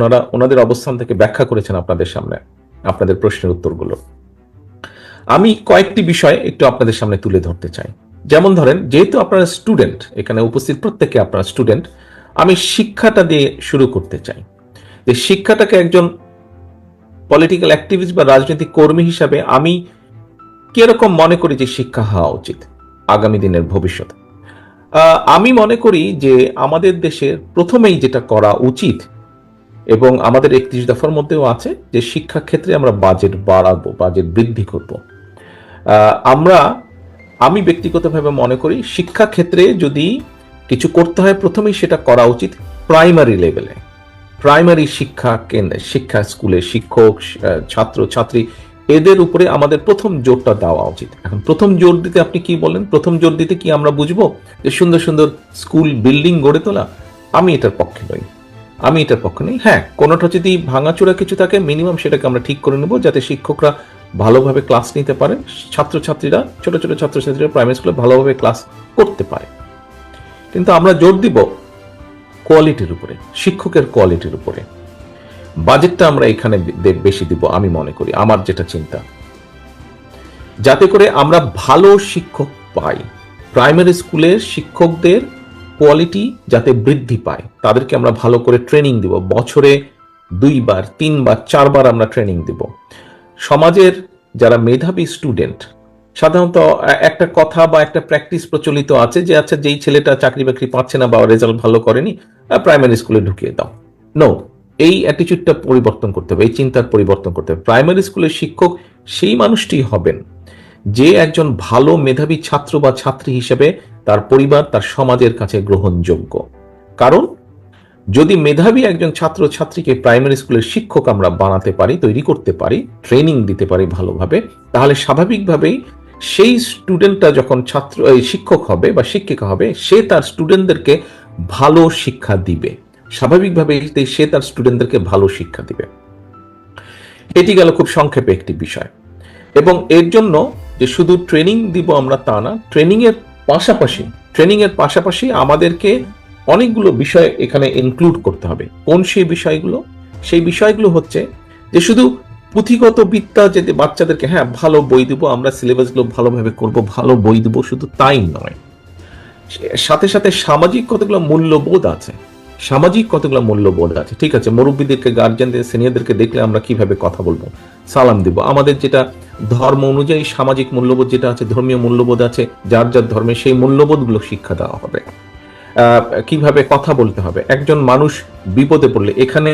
ওনারা, ওনাদের অবস্থান থেকে ব্যাখ্যা করেছেন আপনাদের সামনে, আপনাদের প্রশ্নের উত্তরগুলো। আমি কয়েকটি বিষয় একটু আপনাদের সামনে তুলে ধরতে চাই। যেমন ধরেন, যেহেতু আপনারা স্টুডেন্ট, এখানে উপস্থিত প্রত্যেকে আপনারা স্টুডেন্ট, আমি শিক্ষাটা দিয়ে শুরু করতে চাই। যে শিক্ষাটাকে একজন পলিটিক্যাল অ্যাক্টিভিস্ট বা রাজনৈতিক কর্মী হিসাবে আমি কীরকম মনে করি যে শিক্ষা হওয়া উচিত আগামী দিনের ভবিষ্যৎ আমি মনে করি যে আমাদের দেশের প্রথমেই যেটা করা উচিত এবং আমাদের একত্রিশ দফার মধ্যেও আছে যে শিক্ষা ক্ষেত্রে আমরা বাজেট বাড়াবো বাজেট বৃদ্ধি করব। আমরা, আমি ব্যক্তিগতভাবে মনে করি শিক্ষা ক্ষেত্রে যদি কিছু করতে হয় প্রথমেই সেটা করা উচিত প্রাইমারি লেভেলে প্রাইমারি শিক্ষা কেন্দ্রে, শিক্ষা স্কুলে শিক্ষক ছাত্র, ছাত্রী, এদের উপরে আমাদের প্রথম জোরটা দেওয়া উচিত। এখন প্রথম জোর দিতে আপনি কি বলেন? প্রথম জোর দিতে কি আমরা বুঝব যে সুন্দর সুন্দর স্কুল, বিল্ডিং গড়ে তোলা? আমি এটার পক্ষে নই। আমি এটার পক্ষে নেই। হ্যাঁ কোনোটা যদি ভাঙাচোরা কিছু থাকে মিনিমাম সেটাকে আমরা ঠিক করে নেব যাতে শিক্ষকরা ভালোভাবে ক্লাস নিতে পারে ছাত্রছাত্রীরা, ছোট ছোট ছাত্রছাত্রীরা প্রাইমারি স্কুলে ভালোভাবে ক্লাস করতে পারে। কিন্তু আমরা জোর দিব কোয়ালিটির উপরে, শিক্ষকের কোয়ালিটির উপরে। বাজেটটা আমরা এখানে বেশি দিব, আমি মনে করি, আমার যেটা চিন্তা। যাতে করে আমরা ভালো শিক্ষক পাই। প্রাইমারি স্কুলের শিক্ষকদের কোয়ালিটি যাতে বৃদ্ধি পায়, তাদেরকে আমরা ভালো করে ট্রেনিং দিব। বছরে দুইবার, তিনবার, চারবার আমরা ট্রেনিং দিব। সমাজের যারা মেধাবী স্টুডেন্ট সাধারণত একটা কথা বা একটা প্র্যাকটিস প্রচলিত আছে যে আচ্ছা যেই ছেলেটা চাকরি বাকরি পাচ্ছে না বা রেজাল্ট ভালো করেনি প্রাইমারি স্কুলে ঢুকিয়ে দাও। নো এই অ্যাটিচিউডটা পরিবর্তন করতে হবে, এই চিন্তার পরিবর্তন করতে হবে। প্রাইমারি স্কুলের শিক্ষক সেই মানুষটি হবেন যে একজন ভালো মেধাবী ছাত্র বা ছাত্রী হিসেবে তার পরিবার তার সমাজের কাছে গ্রহণযোগ্য। কারণ, যদি মেধাবী একজন ছাত্র ছাত্রীকে প্রাইমারি স্কুলের শিক্ষক আমরা বানাতে পারি, তৈরি করতে পারি, ট্রেনিং দিতে পারি ভালোভাবে, তাহলে স্বাভাবিকভাবেই সেই স্টুডেন্টটা যখন ছাত্র শিক্ষক হবে বা শিক্ষিকা হবে, সে তার স্টুডেন্টদেরকে ভালো শিক্ষা দিবে। স্বাভাবিকভাবে সে তার স্টুডেন্টদেরকে ভালো শিক্ষা দিবে। এটি গেল খুব সংক্ষেপে একটি বিষয়। এবং এর জন্য যে শুধু ট্রেনিং দিব আমরা তা না ট্রেনিং এর পাশাপাশি ট্রেনিংয়ের পাশাপাশি আমাদেরকে অনেকগুলো বিষয় এখানে ইনক্লুড করতে হবে। কোন সেই বিষয়গুলো? সেই বিষয়গুলো হচ্ছে যে শুধু পুঁথিগত বিদ্যা যেতে বাচ্চাদেরকে হ্যাঁ ভালো বই দেবো, আমরা সিলেবাসগুলো ভালোভাবে করব, ভালো বই দেবো, শুধু তাই নয়। সাথে সাথে সামাজিক কতগুলো মূল্যবোধ আছে। সামাজিক কতগুলো মূল্যবোধ আছে? ঠিক আছে, মুরব্বীদেরকে গার্জেনদের সিনিয়রদেরকে দেখলে আমরা কীভাবে কথা বলব? সালাম দিব। আমাদের যেটা ধর্ম অনুযায়ী সামাজিক মূল্যবোধ যেটা আছে, ধর্মীয় মূল্যবোধ আছে, যার যার ধর্মে সেই মূল্যবোধগুলো শিক্ষা দেওয়া হবে। কীভাবে কথা বলতে হবে? একজন মানুষ বিপদে পড়লে, এখানে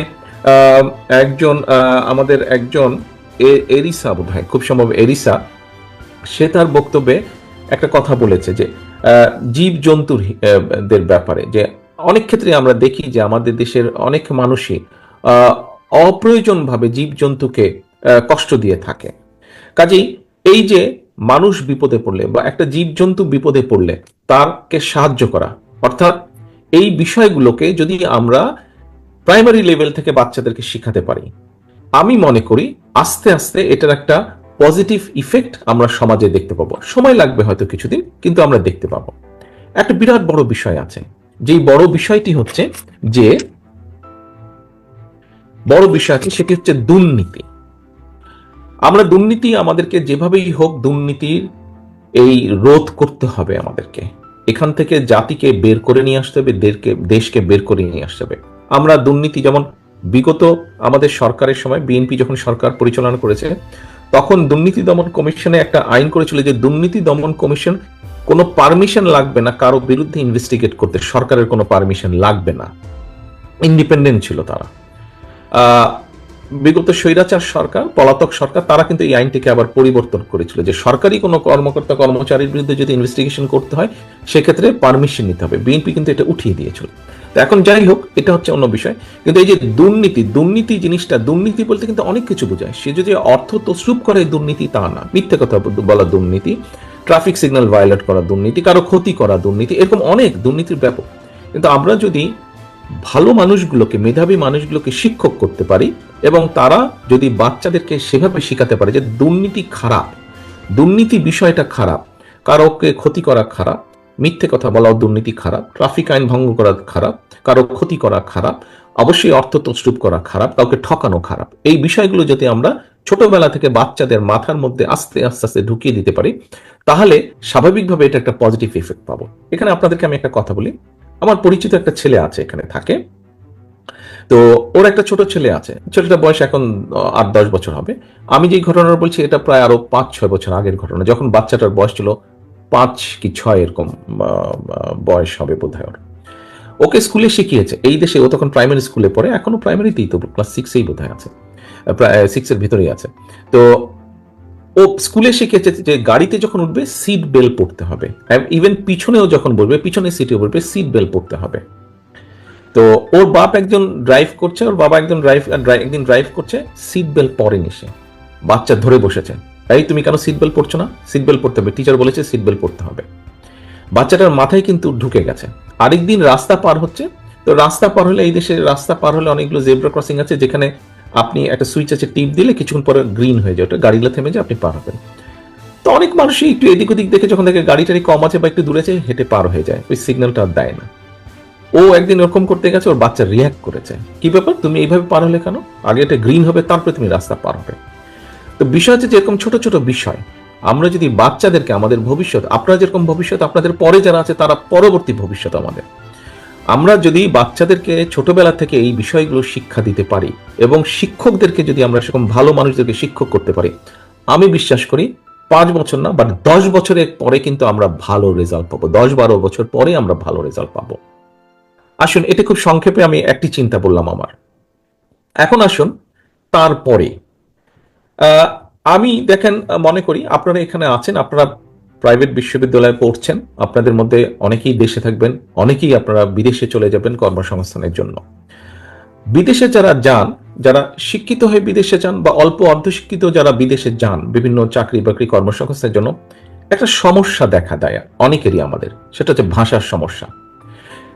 একজন আমাদের একজন এরিসা বোধ হয় খুব সম্ভব এরিসা, সে তার বক্তব্যে একটা কথা বলেছে যে জীব জন্তুর দের ব্যাপারে যে অনেক ক্ষেত্রে আমরা দেখি যে আমাদের দেশের অনেক মানুষই অপ্রয়োজনভাবে জীব জন্তুকে আহ, কষ্ট দিয়ে থাকে। কাজেই এই যে মানুষ বিপদে পড়লে বা একটা জীবজন্তু বিপদে পড়লে তারকে সাহায্য করা অর্থাৎ এই বিষয়গুলোকে যদি আমরা প্রাইমারি লেভেল থেকে বাচ্চাদেরকে শিখাতে পারি আমি মনে করি আস্তে আস্তে এটার একটা পজিটিভ ইফেক্ট আমরা সমাজে দেখতে পাবো। সময় লাগবে হয়তো কিছুদিন কিন্তু আমরা দেখতে পাবো। একটা বিরাট বড় বিষয় আছে। যেই বড় বিষয়টি হচ্ছে যে বড় বিষয় আছে, সেটি হচ্ছে দুর্নীতি। আমরা দুর্নীতি আমাদেরকে যেভাবেই হোক দুর্নীতির এই রোধ করতে হবে আমাদেরকে। এখান থেকে জাতিকে বের করে নিয়ে আসতে হবে, দেরকে, দেশকে বের করে নিয়ে আসতে হবে। আমরা দুর্নীতি যেমন বিগত আমাদের সরকারের সময়, বিএনপি যখন সরকার পরিচালনা করেছে, তখন দুর্নীতি দমন কমিশনে একটা আইন করেছিল যে দুর্নীতি দমন কমিশন কোনো পারমিশন লাগবে না কারও বিরুদ্ধে ইনভেস্টিগেট করতে। সরকারের কোনো পারমিশন লাগবে না। ইন্ডিপেন্ডেন্ট ছিল তারা। বিগত স্বৈরাচার সরকার, পলাতক সরকার, তারা কিন্তু এই আইনটিকে আবার পরিবর্তন করেছিল যে সরকারি কোনো কর্মকর্তা, কর্মচারীর বিরুদ্ধে যদি ইনভেস্টিগেশন করতে হয়, সেক্ষেত্রে পারমিশন নিতে হবে। বিএনপি কিন্তু এটা উঠিয়ে দিয়েছিল। এখন যাই হোক, এটা হচ্ছে অন্য বিষয়। কিন্তু এই যে দুর্নীতি দুর্নীতি জিনিসটা, দুর্নীতি বলতে কিন্তু অনেক কিছু বোঝায়। সে যদি অর্থ তসরুপ করে দুর্নীতি, তা না। মিথ্যে কথা বলা দুর্নীতি। ট্রাফিক সিগন্যাল ভায়োলেট করা দুর্নীতি, কারও ক্ষতি করা দুর্নীতি, এরকম অনেক দুর্নীতির ব্যাপক। কিন্তু আমরা যদি ভালো মানুষগুলোকে, মেধাবী মানুষগুলোকে শিক্ষক করতে পারি এবং তারা যদি বাচ্চাদেরকে সেভাবে শেখাতে পারে যে দুর্নীতি খারাপ, দুর্নীতি বিষয়টা খারাপ, কারোকে ক্ষতি করা খারাপ, মিথ্যে কথা বলাও দুর্নীতি খারাপ ট্রাফিক আইন ভঙ্গ করা খারাপ, কারও ক্ষতি করা খারাপ অবশ্যই অর্থ তস্রুপ করা খারাপ, কাউকে ঠকানো খারাপ। এই বিষয়গুলো যদি আমরা ছোটবেলা থেকে বাচ্চাদের মাথার মধ্যে আস্তে আস্তে আস্তে ঢুকিয়ে দিতে পারি, তাহলে স্বাভাবিকভাবে এটা একটা পজিটিভ ইফেক্ট পাবো। এখানে আপনাদেরকে আমি একটা কথা বলি। আমার পরিচিত একটা ছেলে আছে এখানে, থাকে। তো ওর একটা ছোট ছেলে আছে। ছেলেটার বয়স এখন আট, দশ বছর হবে। আমি যে ঘটনাটা বলছি, এটা প্রায় আরও পাঁচ, ছয় বছর আগের ঘটনা। যখন বাচ্চাটার বয়স ছিল পাঁচ কি ছয় এরকম বয়স হবে বোধ হয় ওর। ওকে স্কুলে শিখিয়েছে। এই দেশে ও তখন প্রাইমারি স্কুলে পড়ে, এখনও প্রাইমারিতেই তো ক্লাস সিক্সেই বোধ হয় আছে। প্রায় সিক্সের ভিতরেই আছে। তো ও স্কুলে শিখেছে যে গাড়িতে যখন উঠবে সিট বেল্ট পড়তে হবে। ইভেন পিছনেও যখন বলবে পিছনে সিটে বলবে সিট বেল্ট পড়তে হবে। তো ওর বাপ একজন ড্রাইভ করছে, ওর বাবা একজন ড্রাইভ একদিন ড্রাইভ করছে সিট বেল পরেনি সে। বাচ্চা ধরে বসেছে। এই তুমি কেন সিট বেল্ট পড়ছো না? সিট বেল পড়তে হবে। টিচার বলেছে সিট বেল্ট পড়তে হবে। বাচ্চাটার মাথায় কিন্তু ঢুকে গেছে। আরেকদিন রাস্তা পার হচ্ছে। তো রাস্তা পার হলে এই দেশে রাস্তা পার হলে অনেকগুলো জেব্রা ক্রসিং আছে, যেখানে আপনি একটা সুইচ আছে টিপ দিলে কিছুক্ষণ পরে গ্রিন হয়ে যায়, ওটা গাড়িগুলো থেমে যায়, আপনি পার হবেন। তো অনেক মানুষই একটু এদিক ওদিক দেখে যখন দেখে গাড়ি টাড়ি কম আছে বা একটু দূরে আছে, হেঁটে পার হয়ে যায়, ওই সিগন্যালটা আর দেয় না। ও একদিন ওরকম করতে গেছে, ওর বাচ্চা রিয়াক্ট করেছে। কি ব্যাপার? তুমি এইভাবে পার হলে কেন? আগে এটা গ্রিন হবে, তারপরে তুমি রাস্তা পার হবে। তো বিষয় হচ্ছে যেরকম ছোট ছোট বিষয় আমরা যদি বাচ্চাদেরকে আমাদের ভবিষ্যৎ, আপনারা যেরকম ভবিষ্যৎ, আপনাদের পরে যারা আছে তারা পরবর্তী ভবিষ্যৎ আমাদের। আমরা যদি বাচ্চাদেরকে ছোটবেলা থেকে এই বিষয়গুলো শিক্ষা দিতে পারি এবং শিক্ষকদেরকে যদি আমরা সেরকম ভালো মানুষদেরকে শিক্ষক করতে পারি, আমি বিশ্বাস করি পাঁচ বছর না বাট দশ বছরের পরে কিন্তু আমরা ভালো রেজাল্ট পাবো। দশ বারো বছর পরে আমরা ভালো রেজাল্ট পাবো। আসুন, এটা খুব সংক্ষেপে আমি একটি চিন্তা বললাম আমার। এখন আসুন, তারপরে। আমি দেখেন মনে করি আপনারা এখানে আছেন, আপনারা প্রাইভেট বিশ্ববিদ্যালয়ে পড়ছেন, আপনাদের মধ্যে অনেকেই দেশে থাকবেন, অনেকেই আপনারা বিদেশে চলে যাবেন কর্মসংস্থানের জন্য। বিদেশে যারা যান, যারা শিক্ষিত হয়ে বিদেশে যান বা অল্প অর্ধশিক্ষিত যারা বিদেশে যান, বিভিন্ন চাকরি বাকরি কর্মসংস্থানের জন্য একটা সমস্যা দেখা দেয় অনেকেরই আমাদের, সেটা হচ্ছে ভাষার সমস্যা।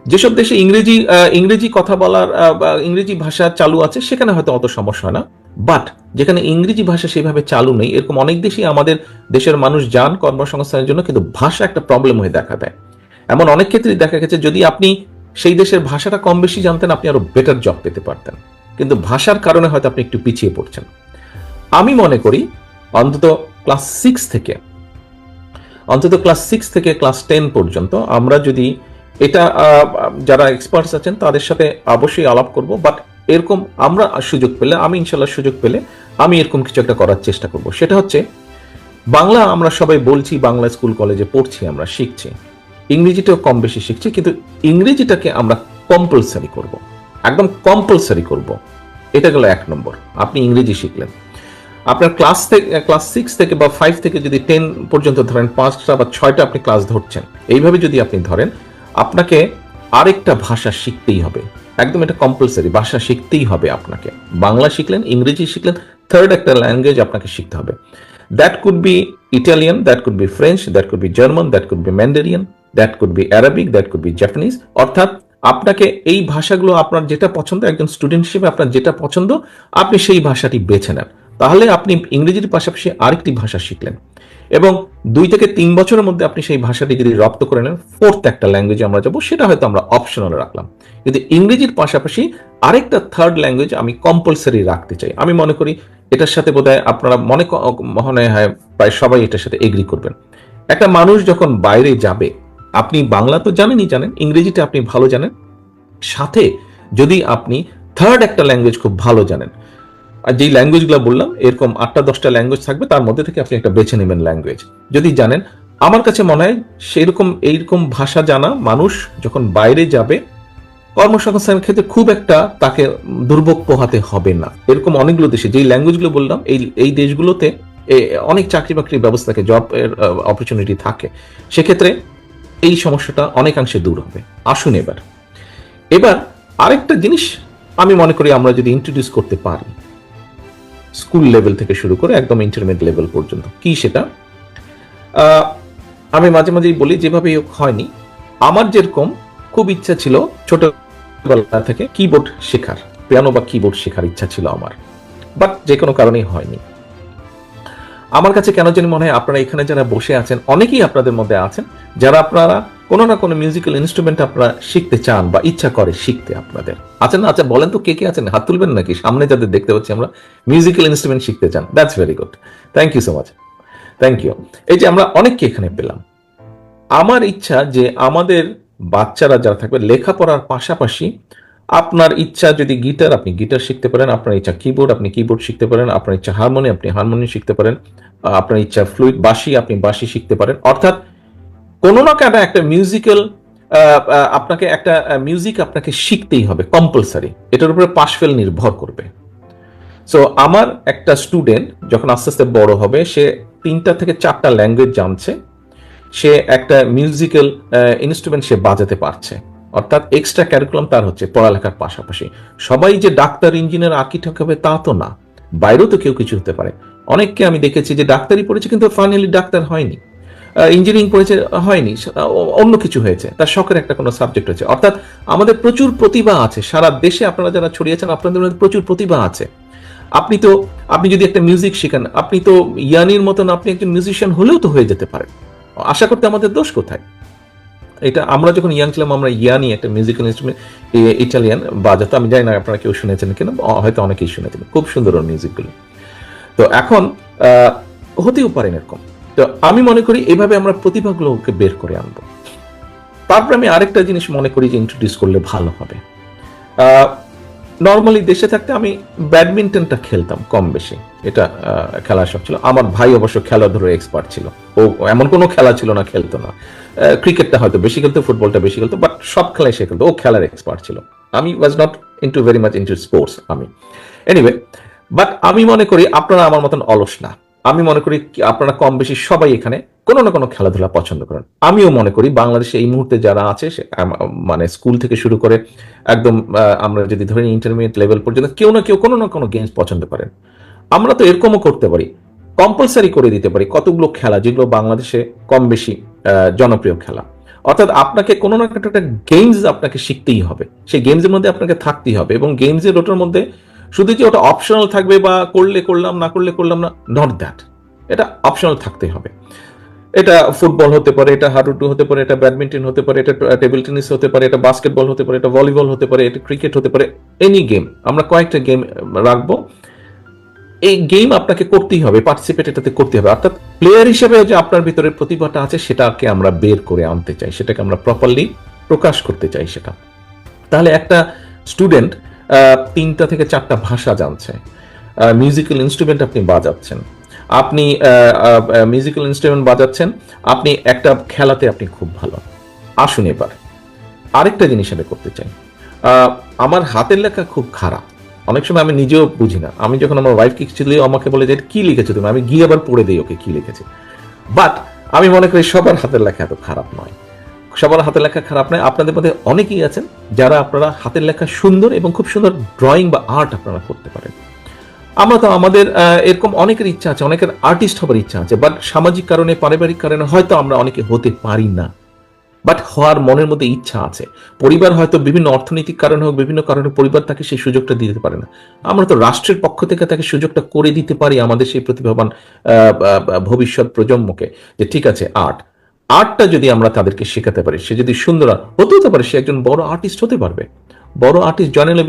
যেসব দেশে ইংরেজি ইংরেজি কথা বলার ইংরেজি ভাষা চালু আছে, সেখানে হয়তো অত সমস্যা না। বাট যেখানে ইংরেজি ভাষা সেভাবে চালু নেই, এরকম অনেক দেশেই আমাদের দেশের মানুষ যান কর্মসংস্থানের জন্য, কিন্তু ভাষা একটা প্রবলেম হয়ে দেখা দেয়। এমন অনেক ক্ষেত্রেই দেখা গেছে, যদি আপনি সেই দেশের ভাষাটা কম বেশি জানতেন, আপনি আরও বেটার জব পেতে পারতেন। কিন্তু ভাষার কারণে হয়তো আপনি একটু পিছিয়ে পড়ছেন। আমি মনে করি, অন্তত ক্লাস সিক্স থেকে, অন্তত ক্লাস সিক্স থেকে ক্লাস টেন পর্যন্ত আমরা যদি এটা যারা এক্সপার্টস আছেন, তাদের সাথে অবশ্যই আলাপ করব। বাট এরকম আমরা সুযোগ পেলে, আমি ইনশাল্লাহ সুযোগ পেলে, আমি এরকম কিছু একটা করার চেষ্টা করব। সেটা হচ্ছে, বাংলা আমরা সবাই বলছি, বাংলা স্কুল কলেজে পড়ছি আমরা, শিখছি। ইংরেজিটাও কম বেশি শিখছি, কিন্তু ইংরেজিটাকে আমরা কম্পালসারি করব। একদম কম্পালসারি করব। এটা গেল এক নম্বর। আপনি ইংরেজি শিখলেন। আপনার ক্লাস থেকে ক্লাস সিক্স থেকে বা ফাইভ থেকে যদি টেন পর্যন্ত ধরেন, পাঁচটা বা ছয়টা আপনি ক্লাস ধরছেন, এইভাবে যদি আপনি ধরেন আপনাকে আরেকটা ভাষা শিখতেই হবে। একদম এটা কম্পালসারি ভাষা শিখতেই হবে আপনাকে। বাংলা শিখলেন, ইংরেজি শিখলেন থার্ড একটা ল্যাঙ্গুয়েজ আপনাকে শিখতে হবে। That could be Italian that could be French that could be German that could be Mandarin that could be Arabic that could be Japanese অর্থাৎ আপনাকে এই ভাষাগুলো আপনার যেটা পছন্দ, একজন স্টুডেন্ট হিসেবে আপনার যেটা পছন্দ, আপনি সেই ভাষাটি বেছে নেন। তাহলে আপনি ইংরেজির পাশাপাশি আরেকটি ভাষা শিখলেন। এবং দুই থেকে তিন বছরের মধ্যে আপনি সেই ভাষাটি যদি রপ্ত করে নেন ফোর্থ একটা ল্যাঙ্গুয়েজে আমরা যাব, সেটা হয়তো আমরা অপশনাল রাখলাম। কিন্তু ইংরেজির পাশাপাশি আরেকটা থার্ড ল্যাঙ্গুয়েজ আমি কম্পালসারি রাখতে চাই। আমি মনে করি এটার সাথে বোধহয় আপনারা মনে মনে হয় প্রায় সবাই এটার সাথে এগ্রি করবেন। একটা মানুষ যখন বাইরে যাবে, আপনি বাংলা তো জানেনই জানেন, ইংরেজিটা আপনি ভালো জানেন। সাথে যদি আপনি থার্ড একটা ল্যাঙ্গুয়েজ খুব ভালো জানেন আর যেই ল্যাঙ্গুয়েজগুলো বললাম, এরকম আটটা, দশটা ল্যাঙ্গুয়েজ থাকবে, তার মধ্যে থেকে আপনি একটা বেছে নেবেন ল্যাঙ্গুয়েজ যদি জানেন, আমার কাছে মনে হয় সেরকম, এইরকম ভাষা জানা মানুষ যখন বাইরে যাবে, কর্মসংস্থানের ক্ষেত্রে খুব একটা তাকে দুর্ভোগ পোহাতে হবে না। এরকম অনেকগুলো দেশে, যেই ল্যাঙ্গুয়েজগুলো বললাম, এই এই দেশগুলোতে অনেক চাকরি বাকরির ব্যবস্থা থাকে জব এর অপরচুনিটি থাকে। সেক্ষেত্রে এই সমস্যাটা অনেকাংশে দূর হবে। আসুন এবার। এবার আরেকটা জিনিস আমি মনে করি আমরা যদি ইন্ট্রোডিউস করতে পারি। স্কুল লেভেল থেকে শুরু করে একদম ইন্টারমিডিয়েট লেভেল পর্যন্ত। কি সেটা? আমি মাঝে মাঝেই বলি যেভাবে হয়নি। আমার যেরকম খুব ইচ্ছা ছিল ছোটবেলা থেকে কিবোর্ড শেখার পিয়ানো বা কিবোর্ড শেখার ইচ্ছা ছিল আমার। বাট যে কোনো কারণেই হয়নি। আমার কাছে কেন জানি মনে হয় আপনারা এখানে যারা বসে আছেন, অনেকেই আপনাদের মধ্যে আছেন, যারা আপনারা কোনো না কোনো মিউজিক্যাল ইনস্ট্রুমেন্ট আপনারা শিখতে চান বা ইচ্ছা করে শিখতে আপনাদের। আচ্ছা না আচ্ছা বলেন তো কে কে আছেন? হাত তুলবেন নাকি? সামনে যাদের দেখতে পাচ্ছি আমরা মিউজিক্যাল ইনস্ট্রুমেন্ট শিখতে চান। That's very good thank you so much thank you এই যে আমরা অনেককে এখানে পেলাম। আমার ইচ্ছা যে আমাদের বাচ্চারা যারা থাকবে, লেখাপড়ার পাশাপাশি আপনার ইচ্ছা যদি গিটার, আপনি গিটার শিখতে পারেন, আপনার ইচ্ছা কিবোর্ড আপনি কিবোর্ড শিখতে পারেন, আপনার ইচ্ছা হারমোনি আপনি হারমোনি শিখতে পারেন আপনার ইচ্ছা ফ্লুইড বাঁশি, আপনি বাঁশি শিখতে পারেন। অর্থাৎ কোনো না কেন একটা মিউজিক্যাল আপনাকে একটা মিউজিক আপনাকে শিখতেই হবে কম্পালসারি এটার উপরে পাশ ফেল নির্ভর করবে। সো আমার একটা স্টুডেন্ট যখন আস্তে আস্তে বড় হবে, সে তিনটা থেকে চারটা ল্যাঙ্গুয়েজ জানছে। সে একটা মিউজিক্যাল ইনস্ট্রুমেন্ট সে বাজাতে পারছে। অর্থাৎ এক্সট্রা ক্যারিকুলাম তার হচ্ছে, পড়ালেখার পাশাপাশি। সবাই যে ডাক্তার ইঞ্জিনিয়ার আর্কিটেক্ট হবে, তা তো না। বাইরেও তো কেউ কিছু হতে পারে। অনেককে আমি দেখেছি যে ডাক্তারি পড়েছে, কিন্তু ফাইনালি ডাক্তার হয়নি। ইঞ্জিনিয়ারিং পড়েছে হয়নি অন্য কিছু হয়েছে। তার শখের একটা কোনো সাবজেক্ট হয়েছে। অর্থাৎ আমাদের প্রচুর প্রতিভা আছে। সারা দেশে আপনারা যারা ছড়িয়েছেন আপনাদের মধ্যে প্রচুর প্রতিভা আছে। আপনি তো, আপনি যদি একটা মিউজিক শিখেন, আপনি তো ইয়ানির মতন আপনি একজন মিউজিশিয়ান হলেও তো হয়ে যেতে পারেন। আশা করতে আমাদের দোষ কোথায়? এটা আমরা যখন ইয়াং ছিলাম, আমরা ইয়ানি একটা মিউজিক্যাল ইনস্ট্রুমেন্ট ইটালিয়ান বাজাতো। আমি জানি না আপনারা কেউ শুনেছেন কিনা হয়তো অনেকেই শুনেছেন। খুব সুন্দর ওর মিউজিকগুলো তো এখন হতেও পারেন এরকম। তো আমি মনে করি এইভাবে আমরা প্রতিভাগুলোকে বের করে আনব। তারপরে আমি আরেকটা জিনিস মনে করি যে ইন্ট্রোডিউস করলে ভালো হবে। নর্মালি দেশে থাকতে আমি ব্যাডমিন্টনটা খেলতাম কম বেশি। এটা খেলার শখ ছিল। আমার ভাই অবশ্য খেলাধুলার এক্সপার্ট ছিল। ও এমন কোনো খেলা ছিল না, খেলতো না। ক্রিকেটটা হয়তো বেশি খেলতো ফুটবলটা বেশি খেলতো বাট সব খেলায় সে খেলতো। ও খেলার এক্সপার্ট ছিল। আমি was not into very much into sports আমি। এনিওয়ে বাট আমি মনে করি আপনারা আমার মতন অলস না। আমি মনে করি আপনারা কম বেশি সবাই এখানে কোনো না কোনো খেলাধুলা পছন্দ করেন। আমিও মনে করি বাংলাদেশে এই মুহূর্তে যারা আছে মানে স্কুল থেকে শুরু করে একদম আমরা যদি ধরি ইন্টারমিডিয়েট লেভেল পর্যন্ত, কেউ না কেউ কোনো না কোনো গেমস পছন্দ করেন। আমরা তো এরকমও করতে পারি। কম্পালসারি করে দিতে পারি কতগুলো খেলা যেগুলো বাংলাদেশে কম বেশি জনপ্রিয় খেলা। অর্থাৎ আপনাকে কোনো না একটা গেমস আপনাকে শিখতেই হবে। সেই গেমসের মধ্যে আপনাকে থাকতেই হবে এবং গেমসের ওটার মধ্যে শুধু যে ওটা অপশনাল থাকবে বা করলে করলাম, না করলে করলাম না? নট দ্যাট এটা অপশনাল থাকতে হবে। এটা ফুটবল হতে পারে, এটা হাডুডু হতে পারে, এটা ব্যাডমিন্টন হতে পারে, এটা টেবিল টেনিস হতে পারে, এটা বাস্কেটবল হতে পারে, এটা ভলিবল হতে পারে, এটা ক্রিকেট হতে পারে এনি গেম আমরা কয়েকটা গেম রাখব। এই গেম আপনাকে করতেই হবে পার্টিসিপেট এটাতে করতে হবে। অর্থাৎ প্লেয়ার হিসেবে যে আপনার ভিতরে প্রতিভাটা আছে, সেটাকে আমরা বের করে আনতে চাই, সেটাকে আমরা প্রপারলি প্রকাশ করতে চাই সেটা। তাহলে একটা স্টুডেন্ট তিনটা থেকে চারটা ভাষা জানছে। মিউজিক্যাল ইনস্ট্রুমেন্ট আপনি বাজাচ্ছেন। আপনি মিউজিক্যাল ইনস্ট্রুমেন্ট বাজাচ্ছেন। আপনি একটা খেলাতে আপনি খুব ভালো। আসুন এবার। আরেকটা জিনিস আমি করতে চাই। আমার হাতের লেখা খুব খারাপ। অনেক সময় আমি নিজেও বুঝি না। আমি যখন আমার ওয়াইফকে ছিল আমাকে বলে যে, "এটা কি লিখেছো তুমি? আমি গিয়ে আবার পড়ে দিই ওকে কি লিখেছে। বাট আমি মনে করি সবার হাতের লেখা এত খারাপ নয়। সবার হাতের লেখা খারাপ নয়, আপনাদের মধ্যে অনেকেই আছেন যারা আপনারা হাতের লেখা সুন্দর এবং খুব সুন্দর ড্রয়িং বা আর্ট আপনারা করতে পারেন। আমরা তো আমাদের এরকম অনেকের ইচ্ছা আছে, অনেকের আর্টিস্ট হবার ইচ্ছা আছে বাট সামাজিক কারণে, পারিবারিক কারণে হয়তো আমরা অনেকে হতে পারি না। বাট হওয়ার মনের মধ্যে ইচ্ছা আছে। পরিবার হয়তো বিভিন্ন অর্থনৈতিক কারণে হোক, বিভিন্ন কারণে পরিবার তাকে সেই সুযোগটা দিতে পারে না। আমরা তো রাষ্ট্রের পক্ষ থেকে তাকে সুযোগটা করে দিতে পারি আমাদের সেই প্রতিভাবান ভবিষ্যৎ প্রজন্মকে যে ঠিক আছে আর্ট আর্টটা যদি আমরা তাদেরকে শেখাতে পারি, সে যদি সুন্দর হতে হতে পারে, সে একজন বড় আর্টিস্ট হতে পারবে। বড় আর্টিস্ট জয়নুল